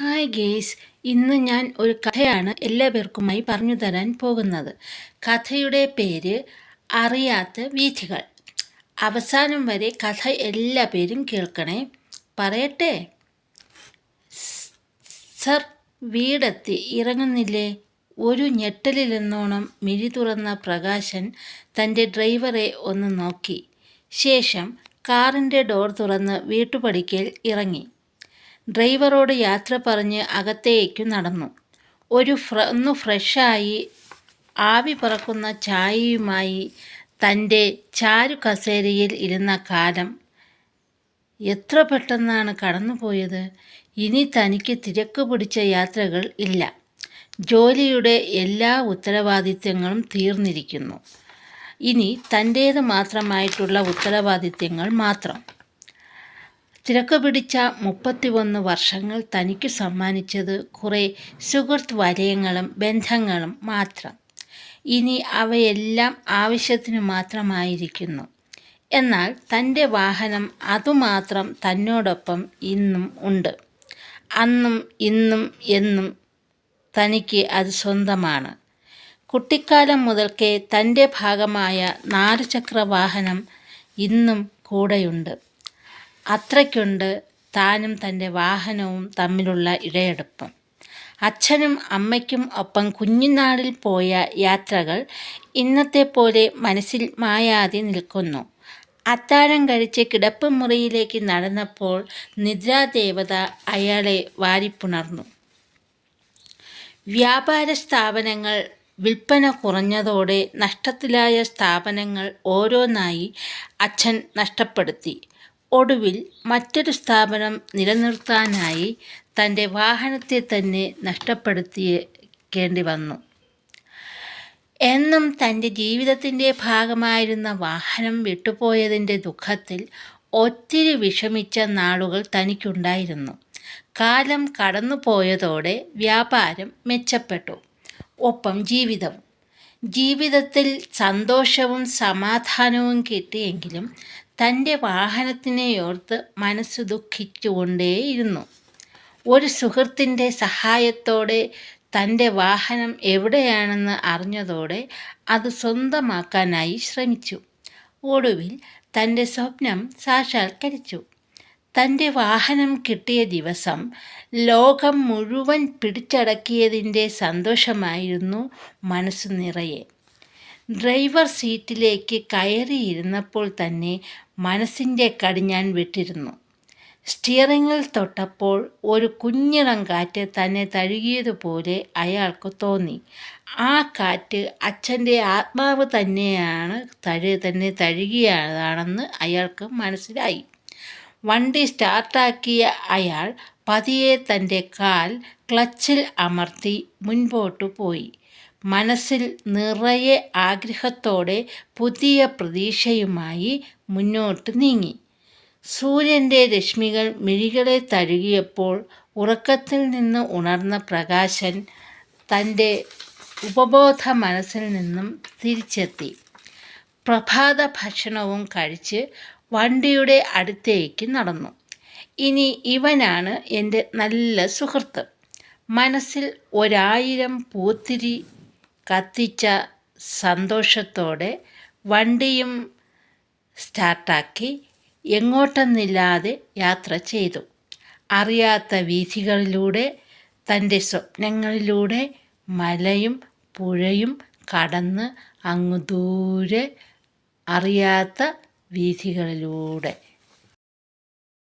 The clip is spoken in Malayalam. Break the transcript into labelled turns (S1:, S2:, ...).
S1: Hi guys. ഇന്ന് ഞാൻ ഒരു കഥയാണ് എല്ലാ പേർക്കുമായി പറഞ്ഞു തരാൻ പോകുന്നത്. കഥയുടെ പേര് അറിയാത്ത വീഥികൾ. അവസാനം വരെ കഥ എല്ലാ പേരും കേൾക്കണേ. പറയട്ടെ? സർ വീടെത്തി. ഇറങ്ങുന്നില്ലേ? ഒരു ഞെട്ടലിലെന്നോണം മിഴി തുറന്ന പ്രകാശൻ തന്റെ ഡ്രൈവറെ ഒന്ന് നോക്കി. ശേഷം കാറിന്റെ ഡോർ തുറന്ന് വീട്ടുപടിക്കൽ ഇറങ്ങി. ഡ്രൈവറോട് യാത്ര പറഞ്ഞ് അകത്തേക്കു നടന്നു. ഒരു ഫ്ര ഒന്ന് ഫ്രഷായി ആവി പറക്കുന്ന ചായയുമായി തന്റെ ചാരു കസേരയിൽ ഇരുന്ന കാലം എത്ര പെട്ടെന്നാണ് കടന്നുപോയത്? ഇനി തനിക്ക് തിരക്ക് പിടിച്ച യാത്രകൾ ഇല്ല. ജോലിയുടെ എല്ലാ ഉത്തരവാദിത്തങ്ങളും തീർന്നിരിക്കുന്നു. ഇനി തന്റേത് മാത്രമായിട്ടുള്ള ഉത്തരവാദിത്തങ്ങൾ മാത്രം. തിരക്ക് പിടിച്ച മുപ്പത്തിയൊന്ന് വർഷങ്ങൾ തനിക്ക് സമ്മാനിച്ചത് കുറേ സുഹൃത്ത് വലയങ്ങളും ബന്ധങ്ങളും മാത്രം. ഇനി അവയെല്ലാം ആവശ്യത്തിന് മാത്രമായിരിക്കുന്നു. എന്നാൽ തന്റെ വാഹനം അതുമാത്രം തന്നോടൊപ്പം ഇന്നും ഉണ്ട്. അന്നും ഇന്നും എന്നും തനിക്ക് അത് സ്വന്തമാണ്. കുട്ടിക്കാലം മുതൽക്കേ തന്റെ ഭാഗമായ നാലുചക്ര വാഹനം ഇന്നും കൂടെയുണ്ട്. അത്രയ്ക്കുണ്ട് താനും തന്റെ വാഹനവും തമ്മിലുള്ള ഇടയെടുപ്പം. അച്ഛനും അമ്മയ്ക്കും ഒപ്പം കുഞ്ഞുനാളിൽ പോയ യാത്രകൾ ഇന്നത്തെ പോലെ മനസ്സിൽ മായാതെ നിൽക്കുന്നു. അത്താഴം കഴിച്ച് കിടപ്പ് മുറിയിലേക്ക് നടന്നപ്പോൾ നിദ്രാദേവത അയാളെ വാരിപ്പുണർന്നു. വ്യാപാര സ്ഥാപനങ്ങൾ വിൽപ്പന കുറഞ്ഞതോടെ നഷ്ടത്തിലായ സ്ഥാപനങ്ങൾ ഓരോന്നായി അച്ഛൻ നഷ്ടപ്പെടുത്തി. ഒടുവിൽ മറ്റൊരു സ്ഥാപനം നിലനിർത്താനായി തന്റെ വാഹനത്തെ തന്നെ നഷ്ടപ്പെടുത്തിയേക്കേണ്ടി വന്നു എന്നും തന്റെ ജീവിതത്തിന്റെ ഭാഗമായിരുന്ന വാഹനം വിട്ടുപോയതിന്റെ ദുഃഖത്തിൽ ഒത്തിരി വിഷമിച്ച നാളുകൾ തനിക്കുണ്ടായിരുന്നു. കാലം കടന്നുപോയതോടെ വ്യാപാരം മെച്ചപ്പെട്ടു. ഒപ്പം ജീവിതം ജീവിതത്തിൽ സന്തോഷവും സമാധാനവും കിട്ടിയെങ്കിലും തന്റെ വാഹനത്തിനെയോർത്ത് മനസ്സ് ദുഃഖിച്ചുകൊണ്ടേയിരുന്നു. ഒരു സുഹൃത്തിന്റെ സഹായത്തോടെ തന്റെ വാഹനം എവിടെയാണെന്ന് അറിഞ്ഞതോടെ അത് സ്വന്തമാക്കാനായി ശ്രമിച്ചു. ഒടുവിൽ തന്റെ സ്വപ്നം സാക്ഷാത്കരിച്ചു. തന്റെ വാഹനം കിട്ടിയ ദിവസം ലോകം മുഴുവൻ പിടിച്ചടക്കിയതിന്റെ സന്തോഷമായിരുന്നു മനസ്സ് നിറയെ. ഡ്രൈവർ സീറ്റിലേക്ക് കയറിയിരുന്നപ്പോൾ തന്നെ മനസ്സിന്റെ കടിഞ്ഞാൻ വിട്ടിരുന്നു. സ്റ്റിയറിങ്ങിൽ തൊട്ടപ്പോൾ ഒരു കുഞ്ഞിളം കാറ്റ് തന്നെ തഴുകിയതുപോലെ അയാൾക്ക് തോന്നി. ആ കാറ്റ് അച്ഛന്റെ ആത്മാവ് തന്നെയാണ് തഴു തന്നെ തഴുകിയതാണെന്ന് അയാൾക്ക് മനസ്സിലായി. വണ്ടി സ്റ്റാർട്ടാക്കിയ അയാൾ പതിയെ തന്റെ കാൽ ക്ലച്ചിൽ അമർത്തി മുൻപോട്ടു പോയി. മനസ്സിൽ നിറയെ ആഗ്രഹത്തോടെ പുതിയ പ്രതീക്ഷയുമായി മുന്നോട്ട് നീങ്ങി. സൂര്യന്റെ രശ്മികൾ മിഴികളെ തഴുകിയപ്പോൾ ഉറക്കത്തിൽ നിന്ന് ഉണർന്ന പ്രകാശൻ തന്റെ ഉപബോധ മനസ്സിൽ നിന്നും തിരിച്ചെത്തി. പ്രഭാത ഭക്ഷണവും കഴിച്ച് വണ്ടിയുടെ അടുത്തേക്ക് നടന്നു. ഇനി ഇവനാണ് എന്റെ നല്ല സുഹൃത്ത്. മനസ്സിൽ ഒരായിരം പൂത്തിരി കത്തിച്ച സന്തോഷത്തോടെ വണ്ടിയും സ്റ്റാർട്ടാക്കി എങ്ങോട്ടെന്നില്ലാതെ യാത്ര ചെയ്തു. അറിയാത്ത വീഥികളിലൂടെ തന്റെ സ്വപ്നങ്ങളിലൂടെ മലയും പുഴയും കടന്ന് അങ്ങ് ദൂരെ അറിയാത്ത വീഥികളിലൂടെ.